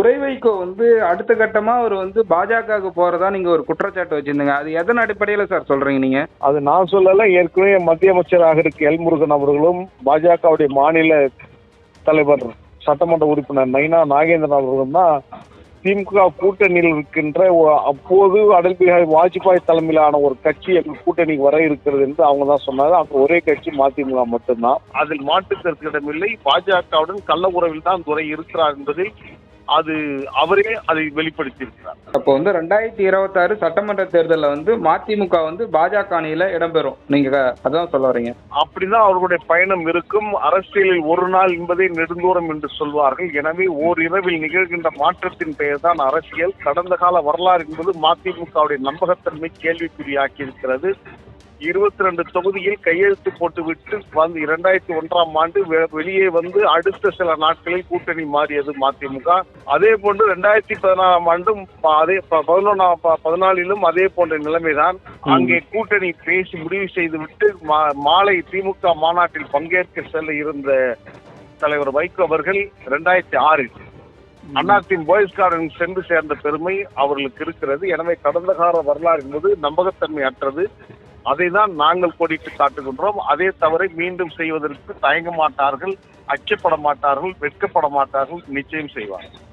துரை வைகோ வந்து அடுத்த கட்டமா அவர் வந்து பாஜகவுக்கு போறதா நீங்க ஒரு குற்றச்சாட்டு வச்சிருந்தீங்க. அது எதன் அடிப்படையில சார் சொல்றீங்க நீங்க? அது நான் சொல்லல ஏற்கனவே மத்திய அமைச்சராக இருக்க எல் முருகன் அவர்களும் பாஜகவுடைய மாநில தலைவர் சட்டமன்ற உறுப்பினர் நைனா நாகேந்திரன் அவர்களும் தான் திமுக கூட்டணியில் இருக்கின்ற அப்போது அடல் பிஹாரி வாஜ்பாய் தலைமையிலான ஒரு கட்சி எங்கள் கூட்டணிக்கு வர இருக்கிறது என்று அவங்க தான் சொன்னாங்க. அந்த ஒரே கட்சி மதிமுக மட்டும்தான். அதில் மாற்று கருத்திடமில்லை பாஜகவுடன் கள்ள உறவில் தான் துறை இருக்கிறார் என்பதில் அது அவரே அதை வெளிப்படுத்தியிருக்கிறார். அப்போ வந்து ரெண்டாயிரத்தி இருபத்தாறு சட்டமன்ற தேர்தலில் வந்து மதிமுக வந்து பாஜக அணியில இடம்பெறும். நீங்க அதான் சொல்ல வரீங்க அப்படிதான் அவர்களுடைய பயணம் இருக்கும். அரசியலில் ஒரு நாள் என்பதே நெடுந்தூரம் என்று சொல்வார்கள். எனவே ஓர் இரவில் நிகழ்கின்ற மாற்றத்தின் பெயர் தான் அரசியல். கடந்த கால வரலாறு என்பது மதிமுகவுடைய நம்பகத்தன்மை கேள்விக்குறியாக்கி இருக்கிறது. இருபத்தி ரெண்டு தொகுதியில் கையெழுத்து போட்டுவிட்டு வந்து இரண்டாயிரத்தி ஒன்றாம் ஆண்டு வெளியே வந்து அடுத்த சில நாட்களில் கூட்டணி மாறியது மதிமுக. அதே போன்று ரெண்டாயிரத்தி பதினாறாம் ஆண்டும் அதே ப- பதினொன்றாம் ப- பதினாலிலும் அதே போன்ற நிலைமைதான். அங்கே கூட்டணி பேசி முடிவு செய்துவிட்டு மாலை திமுக மாநாட்டில் பங்கேற்க செல்ல இருந்த தலைவர் வைகோ அவர்கள் ரெண்டாயிரத்தி ஆறில் அண்ணாத்தின் பாய்ஸ் கார்டன் சென்று சேர்ந்த பெருமை அவர்களுக்கு இருக்கிறது. எனவே கடந்த கால வரலாறு என்பது நம்பகத்தன்மை அற்றது. அதை தான் நாங்கள் கோடிட்டு காட்டுகின்றோம். அதே தவறை மீண்டும் செய்வதற்கு தயங்க மாட்டார்கள் அச்சப்பட மாட்டார்கள் வெட்கப்பட மாட்டார்கள் நிச்சயம் செய்வார்கள்.